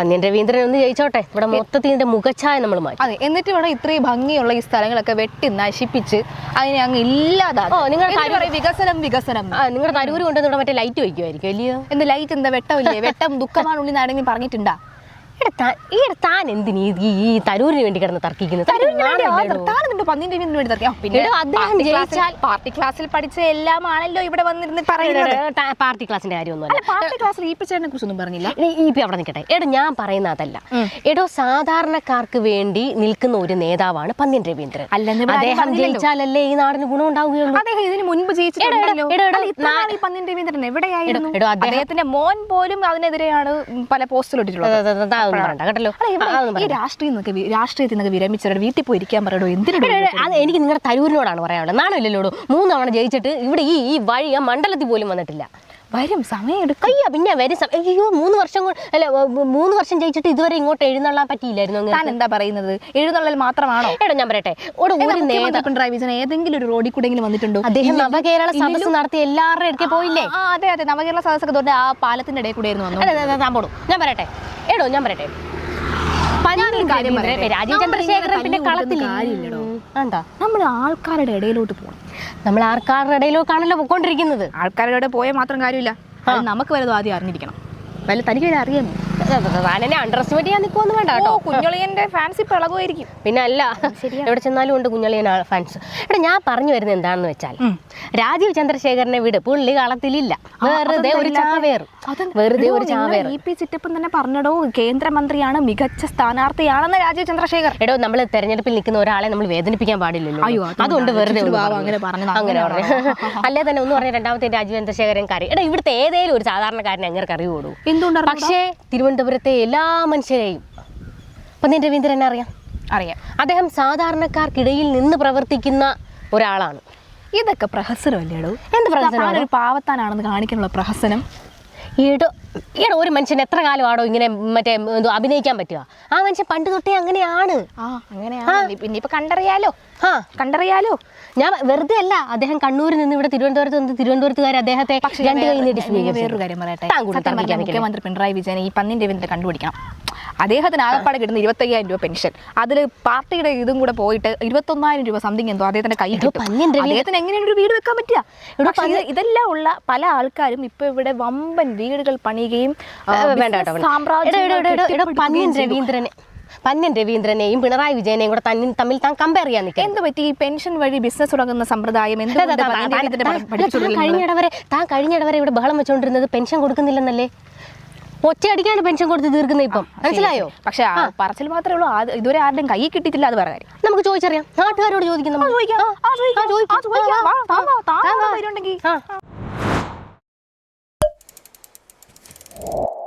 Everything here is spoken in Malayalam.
പന്ന്യൻ രവീന്ദ്രൻ ഒന്ന് ജയിച്ചോട്ടെ. ഇവിടെ മൊത്തത്തിൽ ഇതിന്റെ മുഖച്ഛായ നമ്മൾ മാറ്റി. അതെ എന്നിട്ട് ഇവിടെ ഇത്രയും ഭംഗിയുള്ള ഈ സ്ഥലങ്ങളൊക്കെ വെട്ടി നശിപ്പിച്ച് അതിനെ അങ്ങ് ഇല്ലാതാക്കും. ഓ, എന്നിട്ട് വികസനം വികസനം. നിങ്ങളുടെ തരൂര് കൊണ്ടുവന്ന് ഇവിടെ മറ്റേ ലൈറ്റ് വയ്ക്കുമായിരിക്കും അല്ലയോ? എന്ത് ലൈറ്റ് എന്താ വെട്ടമില്ലേ? വെട്ടം ദുഃഖമാണ് ഉള്ളിൽ ആരെങ്കിലും പറഞ്ഞിട്ടുണ്ടാ? താൻ എന്തിനീ ഈ തരൂരിന് വേണ്ടി കിടന്ന് തർക്കിക്കുന്നത് പാർട്ടി ക്ലാസ്സിൽ- പഠിച്ച എല്ലാം ആണല്ലോ ഇവിടെ വന്നിരുന്ന് പറയുന്നത്. പാർട്ടി ക്ലാസിന്റെ കാര്യമൊന്നുമല്ല പാർട്ടി ക്ലാസ്സിൽ ഈ പിച്ചേനെ കുറിച്ചൊന്നും പറഞ്ഞില്ല. ഈ ഇപ്പൊ അവിടെ നിൽക്കട്ടെ. എടോ ഞാൻ പറയുന്ന അതല്ല. എടോ സാധാരണക്കാർക്ക് വേണ്ടി നിൽക്കുന്ന ഒരു നേതാവാണ് പന്ന്യൻ രവീന്ദ്രൻ. അദ്ദേഹം ജയിച്ചാലല്ലേ ഈ നാടിന് ഗുണം ഉണ്ടാവുകയുള്ളൂ? അദ്ദേഹം ഇതിന് മുൻപ് ജയിച്ചിട്ടുണ്ടല്ലോ. പന്നിൻ രവീന്ദ്രൻ എവിടെയായിരുന്നു? അദ്ദേഹത്തിന്റെ മോൻ പോലും അതിനെതിരെയാണ് പല പോസ്റ്റിൽ ഇട്ടിട്ടുള്ളത്. അതൊന്നും പറയണ്ട കേട്ടല്ലോ ഈ രാഷ്ട്രീയം രാഷ്ട്രീയത്തിൽ നിന്നൊക്കെ വിരമിച്ചവരുടെ വീട്ടിൽ പോയി ഇരിക്കാൻ പറയടോ എന്തിനു എടോ, എടോ, അത് എനിക്ക് നിങ്ങളുടെ തരൂരിനോടാണ് പറയാനുള്ളത്. നാണമില്ലല്ലോ മൂന്ന് തവണ ജയിച്ചിട്ട് ഇവിടെ ഈ ഈ വഴി ആ മണ്ഡലത്തിൽ പോലും വന്നിട്ടില്ല. വരും സമയം എടുക്കും. അയ്യോ പിന്നെ വരും സമയം അയ്യോ മൂന്ന് വർഷം കൊണ്ട് അല്ല മൂന്ന് വർഷം ജയിച്ചിട്ട് ഇതുവരെ ഇങ്ങോട്ട് എഴുന്നള്ളാൻ പറ്റിയില്ലായിരുന്നു താൻ എന്താ പറയുന്നത്? എഴുന്നള്ളൽ മാത്രമാണോ? എടോ ഞാൻ പറയട്ടെ. ഒരു പിണറായി വിജയൻ ഏതെങ്കിലും ഒരു റോഡിൽ കൂടെങ്കിലും വന്നിട്ടുണ്ടോ? അദ്ദേഹം നവകേരള സദസ് നടത്തി എല്ലാവരുടെ അടുക്കെ പോയില്ലേ? അതെ അതെ നവകേരള സദസ്സൊക്കെ തൊട്ട് ആ പാലത്തിന്റെ ഇടയിൽ കൂടെ ആയിരുന്നു ഞാൻ പറയട്ടെ. എടോ ഞാൻ പറയട്ടെ ഞാനൊരു കാര്യം രവീന്ദ്രൻ, പറയട്ടെ? രാജീവ് ചന്ദ്രശേഖരൻ പിന്നെ കളത്തിൽ എന്താ? നമ്മൾ ആൾക്കാരുടെ ഇടയിലോട്ട് പോകണം നമ്മൾ ആൾക്കാരുടെ ഇടയിലോട്ടാണല്ലോ പോയിക്കൊണ്ടിരിക്കുന്നത്. ആൾക്കാരുടെ ഇടയിൽ പോയാൽ മാത്രം കാര്യമില്ല. നമുക്ക് വല്ലതും ആദ്യം അറിഞ്ഞിരിക്കണം. വല്ല തനിക്ക് വരെ അറിയാമോ? താനെന്നെ അണ്ടർ എസ്റ്റിമേറ്റ് ചെയ്യാൻ നിൽക്കുമെന്ന് വേണ്ട കേട്ടോ. കുഞ്ഞളിയന്റെ ഫാൻസി പിളകുമായിരിക്കും പിന്നെ അല്ല എവിടെ ചെന്നാലും ഉണ്ട് കുഞ്ഞളിയൻ ഫാൻസ് എടാ ഞാൻ പറഞ്ഞു വരുന്നത് എന്താണെന്ന് വെച്ചാൽ രാജീവ് ചന്ദ്രശേഖരനെ വിട് പുള്ളി കളത്തിലില്ല. വെറുതെ ഒരു ചാവേർ വെറുതെ ഒരു ചാവേർ ഇ പി ചിറ്റപ്പൻ തന്നെ പറഞ്ഞടോ കേന്ദ്രമന്ത്രിയാണ് മികച്ച സ്ഥാനാർത്ഥിയാണെന്ന് രാജീവ് ചന്ദ്രശേഖർ. എടോ നമ്മൾ തെരഞ്ഞെടുപ്പിൽ നിൽക്കുന്ന ഒരാളെ നമ്മൾ വേദനിപ്പിക്കാൻ പാടില്ലല്ലോ. അതുകൊണ്ട് വെറുതെ. അങ്ങനെ പറഞ്ഞു അല്ലേ തന്നെ ഒന്ന് പറഞ്ഞ രണ്ടാമത്തെ രാജീവ് ചന്ദ്രശേഖരൻ കറി എടാ ഇവിടുത്തെ ഏതേലും ഒരു സാധാരണക്കാരനെ അങ്ങനെ കറി കൂടും എന്തുകൊണ്ടാണ് പക്ഷേ തിരുവനന്തപുരത്തെ എല്ലാ മനുഷ്യരെയും. അപ്പൊ നിന്റെ വീന്ദ്രൻ അറിയാം. അറിയാം. അദ്ദേഹം സാധാരണക്കാർക്കിടയിൽ നിന്ന് പ്രവർത്തിക്കുന്ന ഒരാളാണ്. ഇതൊക്കെ പ്രഹസനമല്ലേടോ എന്ത് പ്രഹസനം പാവത്താനാണെന്ന് കാണിക്കാനുള്ള പ്രഹസനം. ഈടോ ഈടോ ഒരു മനുഷ്യൻ എത്ര കാലമാണോ ഇങ്ങനെ മറ്റേ എന്തോ അഭിനയിക്കാൻ പറ്റുക? ആ മനുഷ്യൻ പണ്ട് തൊട്ടേ അങ്ങനെയാണ്. ആ അങ്ങനെയാണ്. കണ്ടറിയാലോ. ആ. കണ്ടറിയാലോ. ഞാൻ വെറുതെ അല്ല അദ്ദേഹം കണ്ണൂരിൽ നിന്ന് ഇവിടെ തിരുവനന്തപുരത്ത് നിന്ന് തിരുവനന്തപുരത്തുകാർ അദ്ദേഹത്തെ രണ്ട് കൈ നീട്ടി വേറൊരു കാര്യം പറയട്ടെ. സത്യം പറഞ്ഞാൽ മുഖ്യമന്ത്രി പിണറായി വിജയൻ ഈ പന്നിന്റെ രവീന്ദ്രനെ കണ്ടുപിടിക്കണം. അദ്ദേഹത്തിന് ആകപ്പാടെ കിട്ടുന്ന ഇരുപത്തയ്യായിരം രൂപ പെൻഷൻ. അതിൽ പാർട്ടിയുടെ ഇതും കൂടെ പോയിട്ട് ഇരുപത്തൊന്നായിരം രൂപ സംതിങ് എന്തോ അദ്ദേഹത്തിന്റെ കൈ അദ്ദേഹത്തിന് എങ്ങനെയാണ് ഒരു വീട് വെക്കാൻ പറ്റുക? ഇതെല്ലാം ഉള്ള പല ആൾക്കാരും ഇപ്പൊ ഇവിടെ വമ്പൻ വീടുകൾ പണിയുകയും വേണ്ട കേട്ടോ പന്ന്യൻ ചെയ്തു. രവീന്ദ്രനെ പന്നൻ രവീന്ദ്രനെയും പിണറായി വിജയനെയും കൂടെ തന്നെ തമ്മിൽ താൻ കമ്പയർ ചെയ്യാൻ നിൽക്കുക എന്ത് പറ്റി? ഈ പെൻഷൻ വഴി ബിസിനസ് തുടങ്ങുന്ന സമ്പ്രദായം? കഴിഞ്ഞിടവരെ താൻ കഴിഞ്ഞിടവരെ ഇവിടെ ബഹളം വെച്ചുകൊണ്ടിരുന്നത് പെൻഷൻ കൊടുക്കുന്നില്ലെന്നല്ലേ? ഒറ്റയടിക്കാണ് പെൻഷൻ കൊടുത്ത് തീർക്കുന്നത് ഇപ്പം. മനസ്സിലായോ? പക്ഷെ ആ പറച്ചിൽ മാത്രമേ ഉള്ളൂ. ഇതുവരെ ആരുടെയും കൈ കിട്ടിയിട്ടില്ല അത് പറയാൻ നമുക്ക് ചോദിച്ചറിയാം. നാട്ടുകാരോട് ചോദിക്കാം നമ്മൾ.